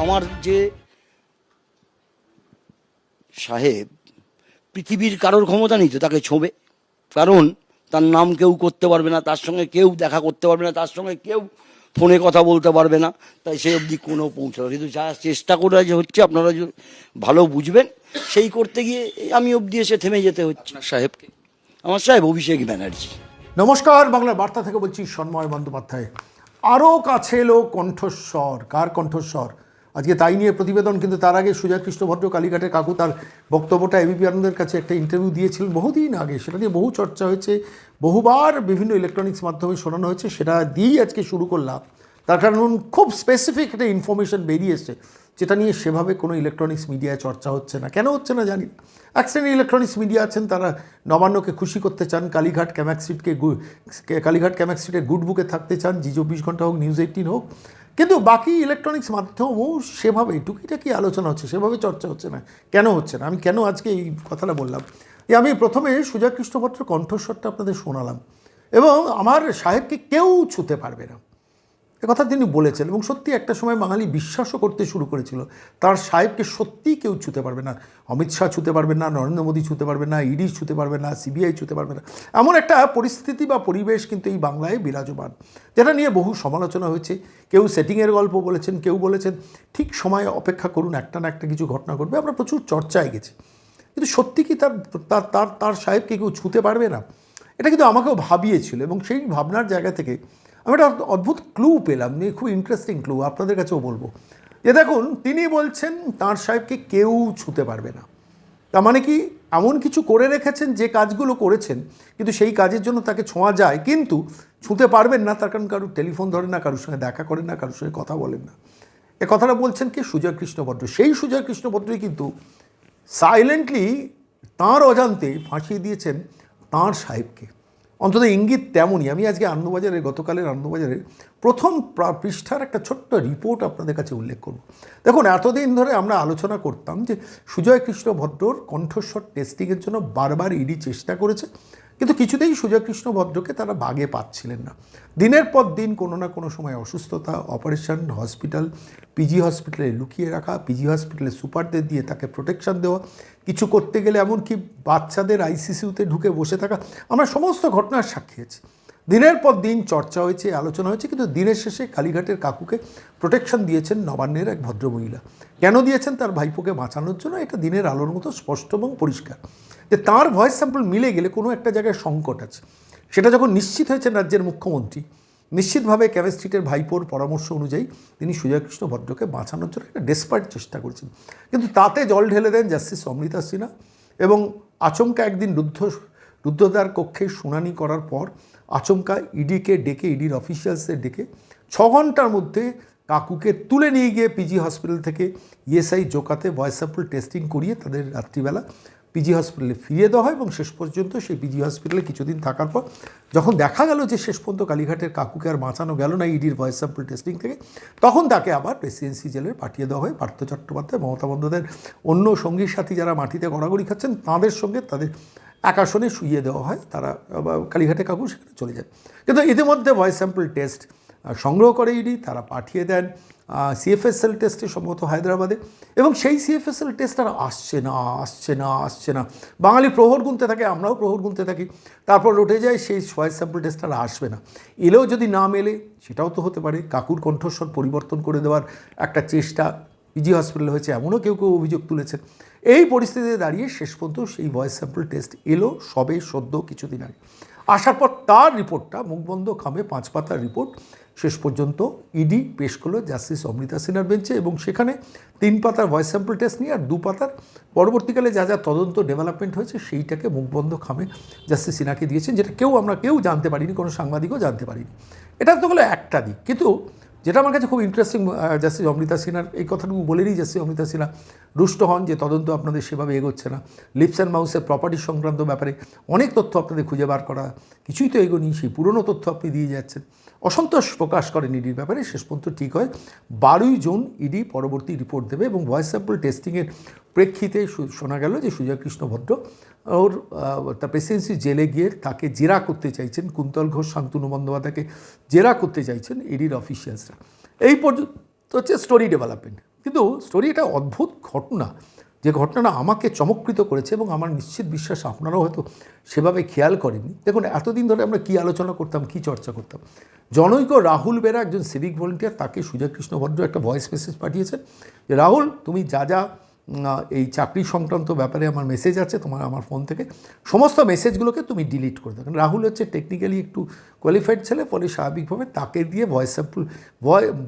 আমার যে সাহেব পৃথিবীর কারোর ক্ষমতা নেই তো তাকে ছোঁবে। কারণ তার নাম কেউ করতে পারবে না তার সঙ্গে কেউ দেখা করতে পারবে না তার সঙ্গে কেউ ফোনে কথা বলতে পারবে না। তাই সে অবধি কোনো পৌঁছানো কিন্তু যা চেষ্টা করে যে হচ্ছে আপনারা যে ভালো বুঝবেন সেই করতে গিয়ে এই আমি অবধি এসে থেমে যেতে হচ্ছে। সাহেবকে? আমার সাহেব অভিষেক ব্যানার্জি। নমস্কার বাংলার বার্তা থেকে বলছি সন্ময় বন্দ্যোপাধ্যায়। আরও কাছে এলো কণ্ঠস্বর। কার কণ্ঠস্বর? আজকে তাই নিয়ে প্রতিবেদন, কিন্তু তার আগে সুজয় কৃষ্ণ ভদ্র কালীঘাটের কাকু তার বক্তব্যটা এবিপি আনন্দের কাছে একটা ইন্টারভিউ দিয়েছিলেন বহুদিন আগে। সেটা নিয়ে বহু চর্চা হয়েছে, বহুবার বিভিন্ন ইলেকট্রনিক্স মাধ্যমে শোনানো হয়েছে, সেটা দিয়েই আজকে শুরু করলাম। তার কারণ খুব স্পেসিফিক একটা ইনফরমেশন বেরিয়ে এসছে, যেটা নিয়ে সেভাবে কোনো ইলেকট্রনিক্স মিডিয়ায় চর্চা হচ্ছে না। কেন হচ্ছে না জানি। এক শ্রেণির ইলেকট্রনিক্স মিডিয়া আছেন, তারা নবান্নকে খুশি করতে চান, কালীঘাট ক্যামাক স্ট্রিটকে গু- কালীঘাট ক্যামাক স্ট্রিটের গুড বুকে থাকতে চান, জি চব্বিশ ঘণ্টা হোক নিউজ এইটিন হোক কিন্তু বাকি ইলেকট্রনিক্স মাধ্যমও সেভাবে, টুকিটাকি আলোচনা হচ্ছে, সেভাবে চর্চা হচ্ছে না। কেন হচ্ছে না? আমি কেন আজকে এই কথাটা বললাম? যে আমি প্রথমে সুজা কৃষ্ণপত্র কণ্ঠস্বরটা আপনাদের শোনালাম। এবং আমার সাহেবকে কেউ ছুতে পারবে না। কথা তিনি বলেছেন এবং সত্যি একটা সময় বাঙালি বিশ্বাসও করতে শুরু করেছিল। তার সাহেবকে সত্যিই কেউ ছুতে পারবে না। অমিত শাহ ছুতে পারবে না, নরেন্দ্র মোদী ছুতে পারবে না, ইডি ছুতে পারবে না, সিবিআই ছুতে পারবে না। এমন একটা পরিস্থিতি বা পরিবেশ কিন্তু এই বাংলায় বিরাজমান, যেটা নিয়ে বহু সমালোচনা হয়েছে। কেউ সেটিংয়ের গল্প বলেছেন, কেউ বলেছেন, ঠিক সময়ে অপেক্ষা করুন, একটা না একটা কিছু ঘটনা ঘটবে, আমরা প্রচুর চর্চায় গেছি। কিন্তু সত্যি কি তার তার তার সাহেবকে কেউ ছুতে পারবে না? এটা কিন্তু আমাকেও ভাবিয়েছিল এবং সেই ভাবনার জায়গা থেকে আমি একটা অদ্ভুত ক্লু পেলাম, নিয়ে খুব ইন্টারেস্টিং ক্লু আপনাদের কাছেও বলব। যে দেখুন, তিনি বলছেন, তাঁর সাহেবকে কেউ ছুতে পারবে না। তার মানে কি? এমন কিছু করে রেখেছেন, যে কাজগুলো করেছেন, কিন্তু সেই কাজের জন্য তাকে ছোঁয়া যায়, কিন্তু ছুঁতে পারবেন না, তার কারণ কারোর টেলিফোন ধরেন না, কারোর সঙ্গে দেখা করেন না, কারোর সঙ্গে কথা বলেন না। এ কথাটা বলছেন কি? সুজয় কৃষ্ণভদ্র। সেই সুজয় কৃষ্ণভদ্রই কিন্তু সাইলেন্টলি তাঁর অজান্তে ফাঁসিয়ে দিয়েছেন তাঁর সাহেবকে। অন্তত ইঙ্গিত তেমনই। আমি আজকে আনন্দবাজারের, গতকালের আনন্দবাজারের প্রথম পৃষ্ঠার একটা ছোট্ট রিপোর্ট আপনাদের কাছে উল্লেখ করব। দেখুন, এতদিন ধরে আমরা আলোচনা করতাম যে সুজয় কৃষ্ণ ভদ্রর কণ্ঠস্বর টেস্টিংয়ের জন্য বারবার ইডি চেষ্টা করেছে। কিন্তু কিছুতেই সুজয় কৃষ্ণ ভদ্রকে তারা বাগে পাচ্ছিলেন না। দিনের পর দিন কোনো না কোনো সময় অসুস্থতা, অপারেশন, হসপিটাল পিজি হসপিটালে লুকিয়ে রাখা পিজি হসপিটালে সুপারদের দিয়ে তাকে প্রোটেকশন দেওয়া, কিছু করতে গেলে এমনকি বাচ্চাদের আইসিসিউতে ঢুকে বসে থাকা, আমরা সমস্ত ঘটনার সাক্ষী আছি। দিনের পর দিন চর্চা হয়েছে, আলোচনা হয়েছে, কিন্তু দিনের শেষে কালীঘাটের কাকুকে প্রোটেকশন দিয়েছেন নবান্নের এক ভদ্রমহিলা। কেন দিয়েছেন? তার ভাইপোকে বাঁচানোর জন্য এটা দিনের আলোর মতো স্পষ্ট এবং পরিষ্কার। যে তার ভয়েস স্যাম্পল মিলে গেলে কোনো একটা জায়গায় সংকট আছে। সেটা যখন নিশ্চিত হয়েছেন রাজ্যের মুখ্যমন্ত্রী, নিশ্চিতভাবে ক্যামেস্ট্রিটের ভাইপোর পরামর্শ অনুযায়ী তিনি সুজয়কৃষ্ণ ভদ্রকে বাঁচানোর জন্য একটা ডেসপার্ট চেষ্টা করেছেন। কিন্তু তাতে জল ঢেলে দেন জাস্টিস অমৃতা সিনহা এবং আচমকা একদিন রুদ্ধ, রুদ্ধদ্বার কক্ষে শুনানি করার পর আচমকা ইডিকে ডেকে ইডির অফিসিয়ালসদের ডেকে ছ ঘণ্টার মধ্যে কাকুকে তুলে নিয়ে গিয়ে পিজি হসপিটাল থেকে ইএসআই জোকাতে ভয়েস স্যাম্পল টেস্টিং করিয়ে তাদের রাত্রিবেলা পিজি হসপিটালে ফিরিয়ে দেওয়া হয় এবং শেষ পর্যন্ত সেই পিজি হসপিটালে কিছুদিন থাকার পর যখন দেখা গেল যে শেষ পর্যন্ত কালীঘাটের কাকুকে আর বাঁচানো গেল না ইডির ভয়েস স্যাম্পল টেস্টিং থেকে, তখন তাকে আবার প্রেসিডেন্সি জেলে পাঠিয়ে দেওয়া হয়। পার্থ চট্টোপাধ্যায়, মমতা বন্দ্যোপাধ্যায়ের অন্য সঙ্গী সাথী যারা মাটিতে গড়াগড়ি খাচ্ছেন, তাদের সঙ্গে তাদের আকাশনে শুইয়ে দেওয়া হয়। তারা কালীঘাটে কাকু সেখানে চলে যায়। কিন্তু ইতিমধ্যে ভয়েস স্যাম্পল টেস্ট সংগ্রহ করে ইডি, তারা পাঠিয়ে দেন সিএফএসএল টেস্টে সম্ভবত হায়দ্রাবাদে। এবং সেই সিএফএসএল টেস্ট আর আসছে না আসছে না আসছে না। বাঙালি প্রহর গুনতে থাকে, আমরাও প্রহর গুনতে থাকি। তারপর উঠে যায়, সেই ভয়েস স্যাম্পল টেস্ট আর আসবে না। এলেও যদি না মেলে, সেটাও তো হতে পারে। কাকুর কণ্ঠস্বর পরিবর্তন করে দেওয়ার একটা চেষ্টা পিজি হসপিটালে হয়েছে, এমনও কেউ কেউ অভিযোগ তুলেছেন। এই পরিস্থিতিতে দাঁড়িয়ে শেষ পর্যন্ত সেই ভয়েস স্যাম্পল টেস্ট এলো সবে সদ্য কিছুদিন আগে। আসার পর তার রিপোর্টটা মুখবন্ধ খামে পাঁচ পাতার রিপোর্ট শেষ পর্যন্ত ইডি পেশ করল জাস্টিস অমৃতা সিনহার বেঞ্চে এবং সেখানে তিন পাতার ভয়েস স্যাম্পল টেস্ট নিয়ে আর দু পাতার পরবর্তীকালে যা যা তদন্ত ডেভেলপমেন্ট হয়েছে সেইটাকে মুখবন্ধ খামে জাস্টিস সিনহাকে দিয়েছেন, যেটা কেউ আমরা কেউ জানতে পারিনি, কোনো সাংবাদিকও জানতে পারিনি। এটা তো হলো একটা দিক। কিন্তু যেটা আমার কাছে খুব ইন্টারেস্টিং জাস্টিস অমৃতা সিনহার এই কথাটুকু বলেরই জাস্টিস অমৃতা সিনহা রুষ্ট হন যে তদন্ত আপনাদের সেভাবে এগোচ্ছে না। লিপস অ্যান্ড মাউসের প্রপার্টি সংক্রান্ত ব্যাপারে অনেক তথ্য আপনাদের খুঁজে বার করা, কিছুই তো এগোনি সেই পুরনো তথ্য আপনি দিয়ে যাচ্ছেন। অসন্তোষ প্রকাশ করেন ইডির ব্যাপারে। শেষ পর্যন্ত ঠিক হয়। বারোই জুন ইডি পরবর্তী রিপোর্ট দেবে এবং ভয়েস স্যাম্পল টেস্টিংয়ের প্রেক্ষিতে শোনা গেল যে সুজয় কৃষ্ণ ভদ্র ওর তার প্রেসিডেন্সি জেলে গিয়ে তাকে জেরা করতে চাইছেন। কুন্তল ঘোষ, শান্তনু বন্দ্যোপাধ্যায়কে জেরা করতে চাইছেন ইডির অফিসিয়ালসরা। এই পর্যন্ত হচ্ছে স্টোরি ডেভেলপমেন্ট কিন্তু স্টোরি এটা অদ্ভুত ঘটনা। যে ঘটনাটা আমাকে চমৎকৃত করেছে এবং আমার নিশ্চিত বিশ্বাস আপনারাও হয়তো সেভাবে খেয়াল করেননি। দেখুন, এতদিন ধরে আমরা কী আলোচনা করতাম, কী চর্চা করতাম? জনৈক রাহুল বেরা একজন সিভিক ভলেন্টিয়ার, তাকে সুজয় কৃষ্ণ ভদ্র একটা ভয়েস মেসেজ পাঠিয়েছেন যে, রাহুল, তুমি যা যা এই চাকরি সংক্রান্ত ব্যাপারে আমার মেসেজ আছে তোমার আমার ফোন থেকে, সমস্ত মেসেজগুলোকে তুমি ডিলিট করে দাও। রাহুল হচ্ছে টেকনিক্যালি একটু কোয়ালিফাইড ছেলে, ফলে স্বাভাবিকভাবে তাকে দিয়ে ভয়েস স্যাম্পল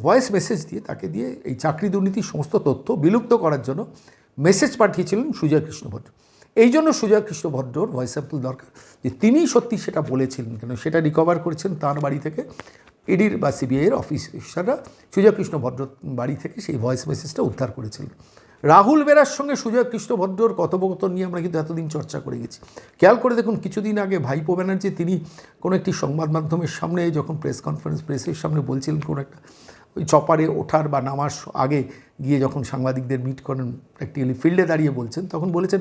ভয়েস মেসেজ দিয়ে তাকে দিয়ে এই চাকরি দুর্নীতির সমস্ত তথ্য বিলুপ্ত করার জন্য মেসেজ পাঠিয়েছিলেন সুজয় কৃষ্ণ ভদ্র এই জন্য সুজয় কৃষ্ণ ভদ্রর ভয়েস স্যাম্পল দরকার। যে তিনি সত্যি সেটা বলেছিলেন কেন? সেটা রিকভার করেছেন তার বাড়ি থেকে। ইডির বা সিবিআইয়ের অফিসাররা সুজয় কৃষ্ণ ভদ্র বাড়ি থেকে সেই ভয়েস মেসেজটা উদ্ধার করেছিলেন। রাহুল বেরার সঙ্গে সুজয় কৃষ্ণ ভদ্রর কথোপকথন নিয়ে আমরা কিন্তু এতদিন চর্চা করে গেছি। খেয়াল করে দেখুন, কিছুদিন আগে ভাইপো ব্যানার্জি, তিনি কোনো একটি সংবাদ মাধ্যমের সামনে যখন প্রেস কনফারেন্স প্রেসের সামনে বলছিলেন কোনো একটা ওই চপারে ওঠার বা নামার আগে গিয়ে যখন সাংবাদিকদের মিট করেন প্র্যাকটিক্যালি ফিল্ডে দাঁড়িয়ে বলছেন, তখন বলেছেন,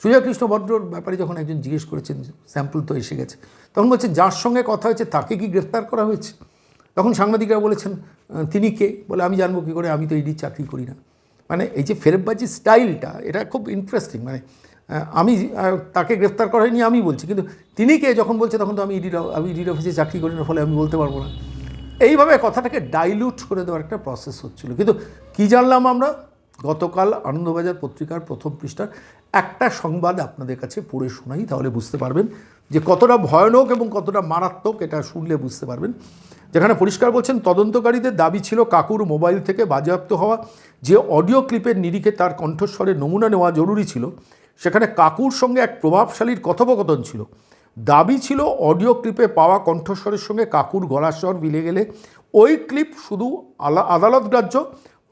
সুজয় কৃষ্ণ ভদ্রর ব্যাপারে যখন একজন জিজ্ঞেস করেছেন স্যাম্পল তো এসে গেছে, তখন বলছেন, যার সঙ্গে কথা হয়েছে, তাকে কি গ্রেফতার করা হয়েছে? তখন সাংবাদিকরা বলেছেন তিনি কে? বলে, আমি জানব কী করে, আমি তো ইডি চাকরি করি না। মানে এই যে ফেরববাজির স্টাইলটা এটা খুব ইন্টারেস্টিং মানে আমি তাকে গ্রেফতার করা হয়নি, আমি বলছি, কিন্তু তিনি কে? যখন বলছে, তখন তো আমি ইডির আমি ইডির অফিসে চাকরি করি না, ফলে আমি বলতে পারব না। এইভাবে কথাটাকে ডাইলুট করে দেওয়ার একটা প্রসেস হচ্ছিল। কিন্তু কি জানলাম আমরা? গতকাল আনন্দবাজার পত্রিকার প্রথম পৃষ্ঠার একটা সংবাদ আপনাদের কাছে পড়ে শোনাই, তাহলে বুঝতে পারবেন যে কতটা ভয়ানক এবং কতটা মারাত্মক এটা শুনলে বুঝতে পারবেন। যেখানে পরিষ্কার বলছেন, তদন্তকারীদের দাবি ছিল কাকুর মোবাইল থেকে বাজেয়াপ্ত হওয়া যে অডিও ক্লিপের নিরিখে তার কণ্ঠস্বরে নমুনা নেওয়া জরুরি ছিল, সেখানে কাকুর সঙ্গে এক প্রভাবশালীর কথোপকথন ছিল। দাবি ছিল অডিও ক্লিপে পাওয়া কণ্ঠস্বরের সঙ্গে কাকুর গলার স্বর মিলে গেলে ওই ক্লিপ শুধু আলা আদালত গ্রাহ্য,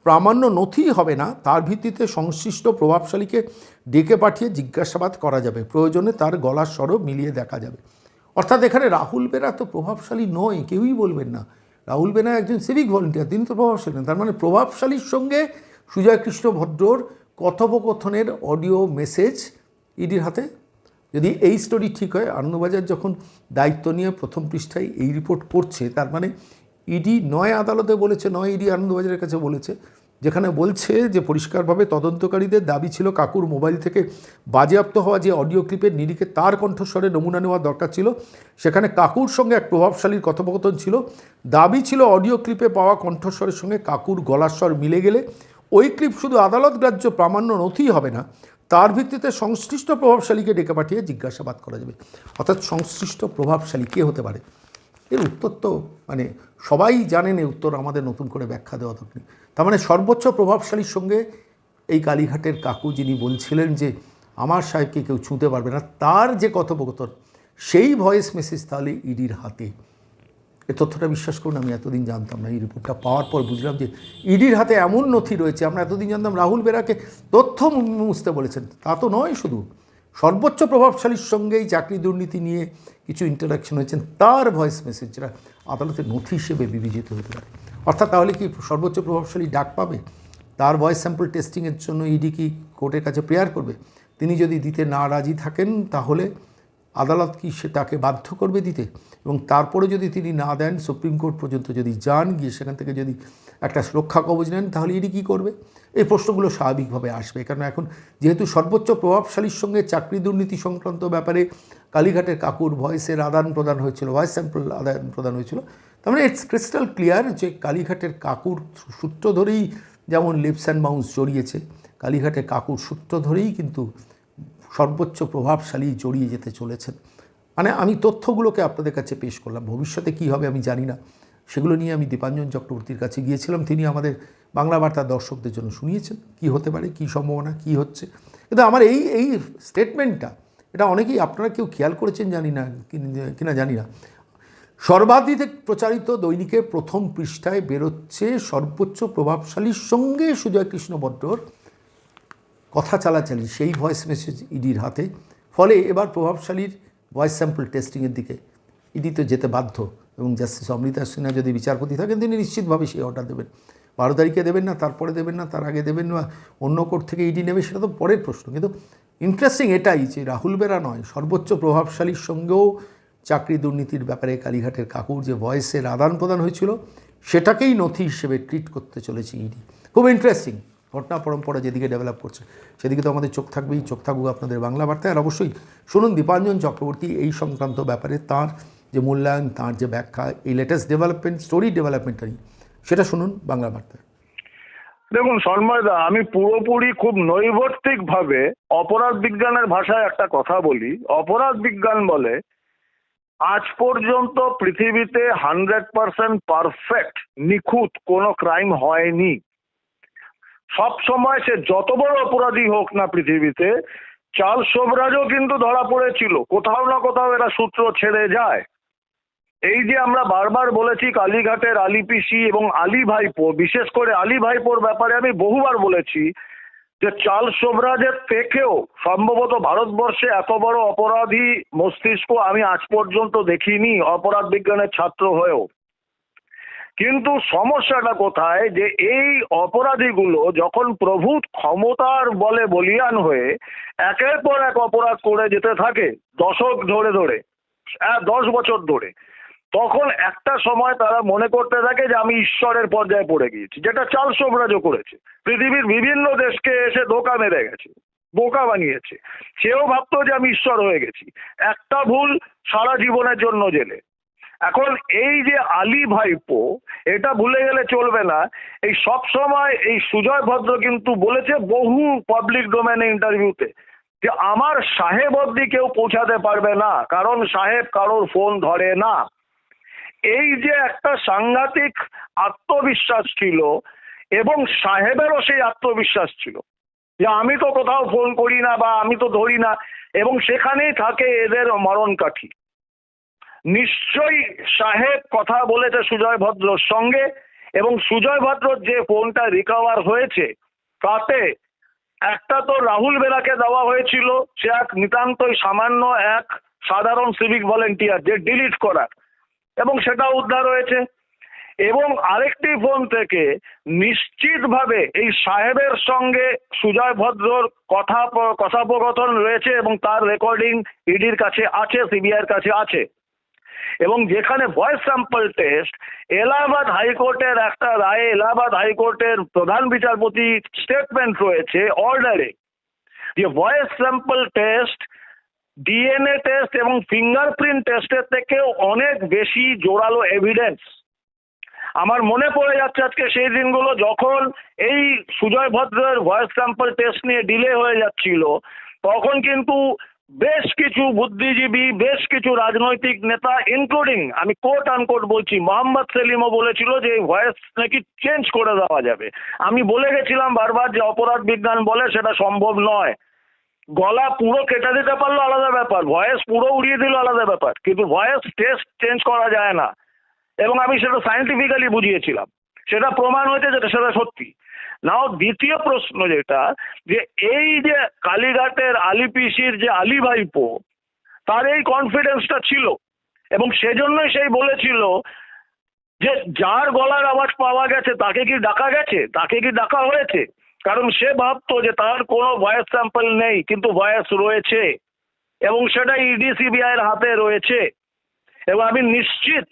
প্রামাণ্য নথি হবে না, তার ভিত্তিতে সংশ্লিষ্ট প্রভাবশালীকে ডেকে পাঠিয়ে জিজ্ঞাসাবাদ করা যাবে। প্রয়োজনে তার গলার স্বরও মিলিয়ে দেখা যাবে। অর্থাৎ এখানে রাহুল বেরা তো প্রভাবশালী নয়, কেউই বলবেন না। রাহুল বেরা একজন সিভিক ভলেন্টিয়ার তিনি তো প্রভাবশালী তার মানে প্রভাবশালীর সঙ্গে সুজয় কৃষ্ণ ভদ্রর কথোপকথনের অডিও মেসেজ ইডির হাতে যদি এই স্টোরি ঠিক হয়, আনন্দবাজার যখন দায়িত্ব নিয়ে প্রথম পৃষ্ঠায় এই রিপোর্ট করছে, তার মানে ইডি নয় আদালতে বলেছে, নয় ইডি আনন্দবাজারের কাছে বলেছে, যেখানে বলছে যে পরিষ্কারভাবে তদন্তকারীদের দাবি ছিল কাকুর মোবাইল থেকে বাজেয়াপ্ত হওয়া যে অডিও ক্লিপের নিরিখে তার কণ্ঠস্বরে নমুনা নেওয়া দরকার ছিল। সেখানে কাকুর সঙ্গে এক প্রভাবশালীর কথোপকথন ছিল। দাবি ছিল অডিও ক্লিপে পাওয়া কণ্ঠস্বরের সঙ্গে কাকুর গলার স্বর মিলে গেলে। ওই ক্লিপ শুধু আদালত গ্রাহ্য প্রামাণ্য নথি হবে না তার ভিত্তিতে সংশ্লিষ্ট প্রভাবশালীকে ডেকে পাঠিয়ে জিজ্ঞাসাবাদ করা যাবে। অর্থাৎ সংশ্লিষ্ট প্রভাবশালী কে হতে পারে? এর উত্তর তো মানে সবাই জানেন এই উত্তর, আমাদের নতুন করে ব্যাখ্যা দেওয়া দরকার তার মানে সর্বোচ্চ প্রভাবশালীর সঙ্গে এই কালীঘাটের কাকু যিনি বলছিলেন যে, আমার সাহেবকে কেউ ছুঁতে পারবে না, তার যে কথোপকথন, সেই ভয়েস মেসেজ তাহলে ইডির হাতে। এ তথ্যটা বিশ্বাস করুন, আমি এতদিন জানতাম না। এই রিপোর্টটা পাওয়ার পর বুঝলাম যে ইডির হাতে এমন নথি রয়েছে, আমরা এতদিন জানতাম রাহুল বেরাকে তথ্য মুছতে বলেছেন। তা তো নয় শুধু। সর্বোচ্চ প্রভাবশালীর সঙ্গেই চাকরি দুর্নীতি নিয়ে কিছু ইন্টারাকশন হয়েছেন তার ভয়েস মেসেজ যেটা আদালতের নথি হিসেবে বিবেচিত হতে পারে। অর্থাৎ তাহলে কি সর্বোচ্চ প্রভাবশালী ডাক পাবে? তার ভয়েস স্যাম্পল টেস্টিংয়ের জন্য ইডি কি কোর্টের কাছে প্রেয়ার করবে? তিনি যদি দিতে না রাজি থাকেন তাহলে আদালত কি সে তাকে বাধ্য করবে দিতে? এবং তারপরে যদি তিনি না দেন, সুপ্রিম কোর্ট পর্যন্ত যদি যান, গিয়ে সেখান থেকে যদি একটা সুরক্ষা কবচ নেন, তাহলে এটি কী করবে? এই প্রশ্নগুলো স্বাভাবিকভাবে আসবে। কারণ এখন যেহেতু সর্বোচ্চ প্রভাবশালীর সঙ্গে চাকরি দুর্নীতি সংক্রান্ত ব্যাপারে কালীঘাটের কাকুর ভয়েসের আদান প্রদান হয়েছিল, ভয়েস স্যাম্পল আদান প্রদান হয়েছিল, তার মানে ইটস ক্রিস্টাল ক্লিয়ার যে কালীঘাটের কাকুর সূত্র ধরেই যেমন লিপস অ্যান্ড মাউন্স জড়িয়েছে, কালীঘাটের কাকুর সূত্র ধরেই কিন্তু সর্বোচ্চ প্রভাবশালী জড়িয়ে যেতে চলেছেন। মানে আমি তথ্যগুলোকে আপনাদের কাছে পেশ করলাম, ভবিষ্যতে কী হবে আমি জানি না। সেগুলো নিয়ে আমি দীপাঞ্জন চক্রবর্তীর কাছে গিয়েছিলাম, তিনি আমাদের বাংলা বার্তার দর্শকদের জন্য শুনিয়েছেন, কি হতে পারে, কি সম্ভাবনা, কি হচ্ছে। কিন্তু আমার এই এই স্টেটমেন্টটা এটা অনেকেই, আপনারা কেউ খেয়াল করেছেন জানি না কিনা জানি না। সর্বাধিক প্রচারিত দৈনিকের প্রথম পৃষ্ঠায় বেরোচ্ছে সর্বোচ্চ প্রভাবশালীর সঙ্গে সুজয় কৃষ্ণ বড্ডর কথা চালাচালি সেই ভয়েস মেসেজ ইডির হাতে। ফলে এবার প্রভাবশালীর ভয়েস স্যাম্পল টেস্টিংয়ের দিকে ইডি তো যেতে বাধ্য এবং জাস্টিস অমৃতা সিনহা যদি বিচারপতি থাকেন, তিনি নিশ্চিতভাবে সেই অর্ডার দেবেন। বারো তারিখে দেবেন না, তারপরে দেবেন না, তার আগে দেবেন না, অন্য কোর্ট থেকে ইডি নেবে, সেটা তো পরের প্রশ্ন। কিন্তু ইন্টারেস্টিং এটাই যে রাহুল বেরা নয়, সর্বোচ্চ প্রভাবশালীর সঙ্গেও চাকরি দুর্নীতির ব্যাপারে কালীঘাটের কাকুর যে ভয়েসের আদান প্রদান হয়েছিল, সেটাকেই নথি হিসেবে ট্রিট করতে চলেছে ইডি খুব ইন্টারেস্টিং ঘটনা পরম্পরা যেদিকে ডেভেলপ করছে, সেদিকে তো আমাদের চোখ থাকবেই, চোখ থাকুক আপনাদের বাংলা বার্তায়। আর অবশ্যই শুনুন দীপাঞ্জন চক্রবর্তী এই সংক্রান্ত ব্যাপারে, তার যে মূল্যায়ন, তার যে ব্যাখ্যা, এই লেটেস্ট ডেভেলপমেন্ট স্টোরি ডেভেলপমেন্টটা নিয়ে। সেটা শুনুন বাংলা বার্তায়। দেখুন সন্ময়দা আমি পুরোপুরি খুব নৈবর্তিক ভাবে অপরাধ বিজ্ঞানের ভাষায় একটা কথা বলি। অপরাধ বিজ্ঞান বলে, আজ পর্যন্ত পৃথিবীতে হান্ড্রেড পার্সেন্ট পারফেক্ট নিখুঁত কোনো ক্রাইম হয়নি। সব সময় সে যত বড় অপরাধী হোক না পৃথিবীতে, চাল সোবরাজও কিন্তু ধরা পড়েছিল। কোথাও না কোথাও এরা সূত্র ছেড়ে যায়। এই যে আমরা বারবার বলেছি কালীঘাটের আলী পিসি এবং আলী ভাইপো, বিশেষ করে আলী ভাইপোর ব্যাপারে আমি বহুবার বলেছি যে চাল সোবরাজের থেকেও সম্ভবত ভারতবর্ষে এত বড় অপরাধী মস্তিষ্ক আমি আজ পর্যন্ত দেখিনি, অপরাধ বিজ্ঞানের ছাত্র হয়েও। কিন্তু সমস্যাটা কোথায় যে এই অপরাধীগুলো যখন প্রভূত ক্ষমতার বলে বলিয়ান হয়ে একের পর এক অপরাধ করে যেতে থাকে, দশক ধরে ধরে দশ বছর ধরে, তখন একটা সময় তারা মনে করতে থাকে যে আমি ঈশ্বরের পর্যায়ে পড়ে গিয়েছি, যেটা চাল সোমরাজও করেছে। পৃথিবীর বিভিন্ন দেশকে এসে ধোকা মেরে গেছে, বোকা বানিয়েছে। সেও ভাবতো যে আমি ঈশ্বর হয়ে গেছি। একটা ভুল সারা জীবনের জন্য জেলে। এখন এই যে আলী ভাইপো, এটা ভুলে গেলে চলবে না। এই সব সময় এই সুজয় ভদ্র কিন্তু বলেছে বহু পাবলিক ডোমেনে ইন্টারভিউতে যে আমার সাহেব অব্দি কেউ পৌঁছাতে পারবে না, কারণ সাহেব কারোর ফোন ধরে না। এই যে একটা সাংঘাতিক আত্মবিশ্বাস ছিল এবং সাহেবেরও সেই আত্মবিশ্বাস ছিল যে আমি তো কোথাও ফোন করি না বা আমি তো ধরি না এবং সেখানেই থাকে এদের মরণ কাঠি নিশ্চয়ই সাহেব কথা বলেছে সুজয় ভদ্রর সঙ্গে এবং সুজয় ভদ্রর যে ফোনটা রিকভার হয়েছে, তাতে একটা তো রাহুল বেলাকে দেওয়া হয়েছিল, সে এক নিতান্তই সামান্য এক সাধারণ সিভিক ভলেন্টিয়ার যে ডিলিট করার, এবং সেটা উদ্ধার হয়েছে। এবং আরেকটি ফোন থেকে নিশ্চিতভাবে এই সাহেবের সঙ্গে সুজয় ভদ্রর কথা, কথোপকথন রয়েছে এবং তার রেকর্ডিং ইডির কাছে আছে সিবিআইয়ের কাছে আছে। এবং যেখানে ভয়েস স্যাম্পল টেস্ট, এলাহাবাদ হাইকোর্টের একটা রায়ে, এলাহাবাদ হাইকোর্টের প্রধান বিচারপতি স্টেটমেন্ট রয়েছে অর্ডারে যে voice sample test DNA test এবং ফিঙ্গারপ্রিন্ট টেস্টের থেকেও অনেক বেশি জোরালো এভিডেন্স আমার মনে পড়ে যাচ্ছে আজকে সেই দিনগুলো যখন এই সুজয় ভদ্রের ভয়েস স্যাম্পল টেস্ট নিয়ে ডিলে হয়ে যাচ্ছিল, তখন কিন্তু বেশ কিছু বুদ্ধিজীবী, বেশ কিছু রাজনৈতিক নেতা ইনক্লুডিং আমি কোট আনকোট বলছি, মোহাম্মদ সেলিমও বলেছিল যে এই ভয়েস নাকি চেঞ্জ করে দেওয়া যাবে। আমি বলে গেছিলাম বারবার যে অপরাধ বিজ্ঞান বলে সেটা সম্ভব নয়। গলা পুরো কেটে দিতে পারল আলাদা ব্যাপার ভয়েস পুরো উড়িয়ে দিল আলাদা ব্যাপার, কিন্তু ভয়েস টেস্ট চেঞ্জ করা যায় না। এবং আমি সেটা সায়েন্টিফিক্যালি বুঝিয়েছিলাম। সেটা প্রমাণ হয়েছে যেটা সেটা সত্যি। নাও দ্বিতীয় প্রশ্ন যেটা, যে এই যে কালীঘাটের আলী পিসির যে আলী ভাইপো তার এই কনফিডেন্সটা ছিল। এবং সেজন্যই সেই বলেছিল যে যার গলার আওয়াজ পাওয়া গেছে, তাকে কি ডাকা গেছে? তাকে কি ডাকা হয়েছে? কারণ সে ভাবতো যে তার কোনো ভয়েস স্যাম্পল নেই, কিন্তু ভয়েস রয়েছে। এবং সেটা ইডি সিবিআইয়ের হাতে রয়েছে। এবং আমি নিশ্চিত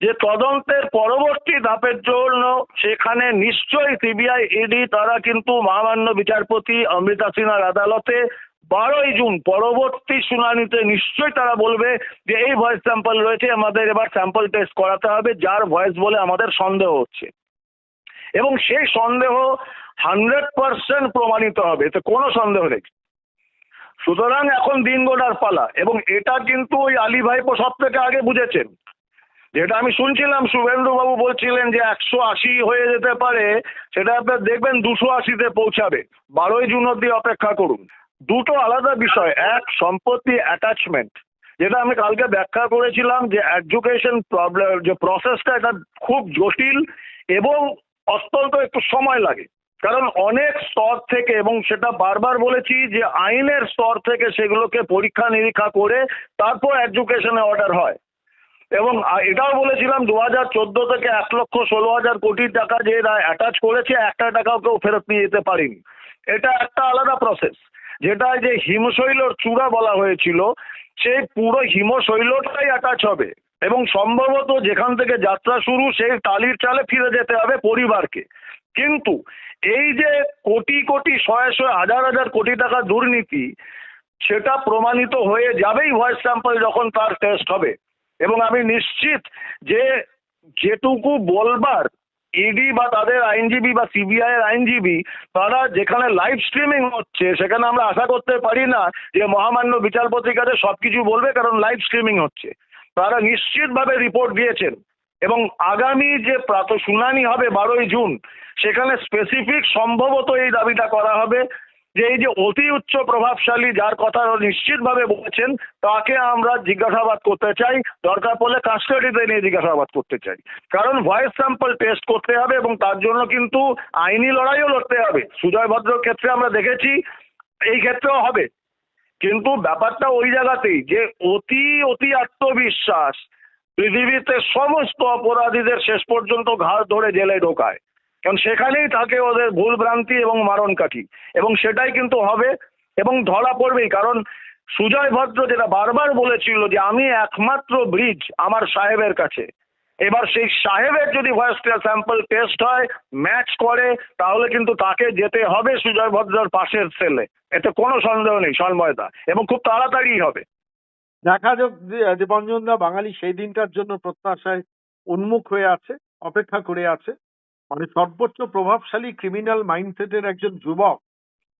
যে তদন্তের পরবর্তী ধাপের জন্য সেখানে নিশ্চয়ই সিবিআই, ইডি তারা কিন্তু মহামান্য বিচারপতি অমৃতা সিনহার আদালতে বারোই জুন পরবর্তী শুনানিতে নিশ্চয়ই তারা বলবে যে এই ভয়েস স্যাম্পল রয়েছে, আমাদের এবার স্যাম্পল টেস্ট করাতে হবে, যার ভয়েস বলে আমাদের সন্দেহ হচ্ছে। এবং সেই সন্দেহ হান্ড্রেড পার্সেন্ট প্রমাণিত হবে, এতে কোনো সন্দেহ নেই। সুতরাং এখন দিন গোনার পালা, এবং এটা কিন্তু ওই আলী ভাইপো সব থেকে আগে বুঝেছেন। যেটা আমি শুনছিলাম, শুভেন্দুবাবু বলছিলেন যে একশো আশি হয়ে যেতে পারে, সেটা আপনার দেখবেন দুশো আশিতে পৌঁছাবে। বারোই জুন অব্দি অপেক্ষা করুন। দুটো আলাদা বিষয়। এক, সম্পত্তি অ্যাটাচমেন্ট যেটা আমি কালকে ব্যাখ্যা করেছিলাম যে এডুকেশন প্রবলেম যে প্রসেসটা এটা খুব জটিল এবং অত্যন্ত একটু সময় লাগে। কারণ অনেক স্তর থেকে, এবং সেটা বারবার বলেছি যে আইনের স্তর থেকে সেগুলোকে পরীক্ষা নিরীক্ষা করে তারপর এডুকেশনে অর্ডার হয়। এবং এটাও বলেছিলাম দু হাজার চোদ্দ থেকে এক লক্ষ ষোলো হাজার কোটি টাকা যে অ্যাটাচ করেছে, একটা টাকাও কেউ ফেরত নিয়ে যেতে পারেনি। এটা একটা আলাদা প্রসেস যেটা যে হিমশৈলর চূড়া বলা হয়েছিল, সেই পুরো হিমশৈলটাই অ্যাটাচ হবে। এবং সম্ভবত যেখান থেকে যাত্রা শুরু, সেই টালির চালে ফিরে যেতে হবে পরিবারকে। কিন্তু এই যে কোটি কোটি, শয়ে শয়ে হাজার হাজার কোটি টাকা দুর্নীতি, সেটা প্রমাণিত হয়ে যাবেই ভয়েস স্যাম্পল যখন তার টেস্ট হবে। এবং আমি নিশ্চিত যে যেটুকু বলবার ইডি বা তাদের আইনজীবী বা সিবিআই এর আইনজীবী, তারা যেখানে লাইভ স্ট্রিমিং হচ্ছে, সেখানে আমরা আশা করতে পারি না যে মহামান্য বিচারপতির কাছে সবকিছু বলবে, কারণ লাইভ স্ট্রিমিং হচ্ছে। তারা নিশ্চিতভাবে রিপোর্ট দিয়েছেন। এবং আগামী যে প্রাত, শুনানি হবে বারোই জুন, সেখানে স্পেসিফিক সম্ভবত এই দাবিটা করা হবে। যে এই যে অতি উচ্চ প্রভাবশালী যার কথা নিশ্চিতভাবে বলেছেন, তাকে আমরা জিজ্ঞাসাবাদ করতে চাই। দরকার পড়লে কাস্টাডিতে নিয়ে জিজ্ঞাসাবাদ করতে চাই। কারণ ভয়েস স্যাম্পল টেস্ট করতে হবে এবং তার জন্য কিন্তু আইনি লড়াইও লড়তে হবে। সুজয় ভদ্রর ক্ষেত্রে আমরা দেখেছি, এই ক্ষেত্রেও হবে। কিন্তু ব্যাপারটা ওই জায়গাতেই যে অতি অতি আত্মবিশ্বাস পৃথিবীতে সমস্ত অপরাধীদের শেষ পর্যন্ত ঘাড় ধরে জেলে ঢোকায়। কারণ সেখানেই থাকে ওদের ভুল ভ্রান্তি এবং মারণ কাঠি। এবং সেটাই কিন্তু হবে এবং ধরা পড়বেই, কারণ সুজয় ভদ্র যেটা বারবার বলেছিল যে আমি একমাত্র ব্রিজ আমার সাহেবের কাছে। এবার সেই সাহেবের যদি ভয়েস স্যাম্পল টেস্ট হয় ম্যাচ করে, তাহলে কিন্তু তাকে যেতে হবে সুজয় ভদ্রর পাশের সেলে এতে কোনো সন্দেহ নেই সন্ময়দা এবং খুব তাড়াতাড়ি হবে। দেখা যাক দীপঞ্জন দা বাঙালি সেই দিনটার জন্য প্রত্যাশায় উন্মুখ হয়ে আছে, অপেক্ষা করে আছে। মানে সর্বোচ্চ প্রভাবশালী ক্রিমিনাল মাইন্ডসেটের একজন যুবক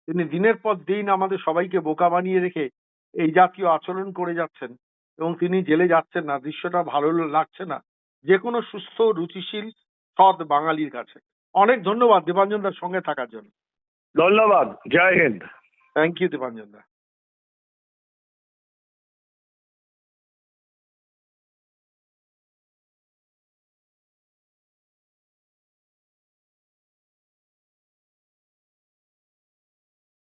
তিনি দিনের পর দিন আমাদের সবাইকে বোকা বানিয়ে রেখে এই জাতীয় আচরণ করে যাচ্ছেন এবং তিনি জেলে যাচ্ছেন না দৃশ্যটা ভালো লাগছে না। যে কোনো সুস্থ রুচিশীল সৎ বাঙালির কাছে। অনেক ধন্যবাদ দীপাঞ্জন দার সঙ্গে থাকার জন্য। ধন্যবাদ জয় Hind. Thank you Dipanjan the.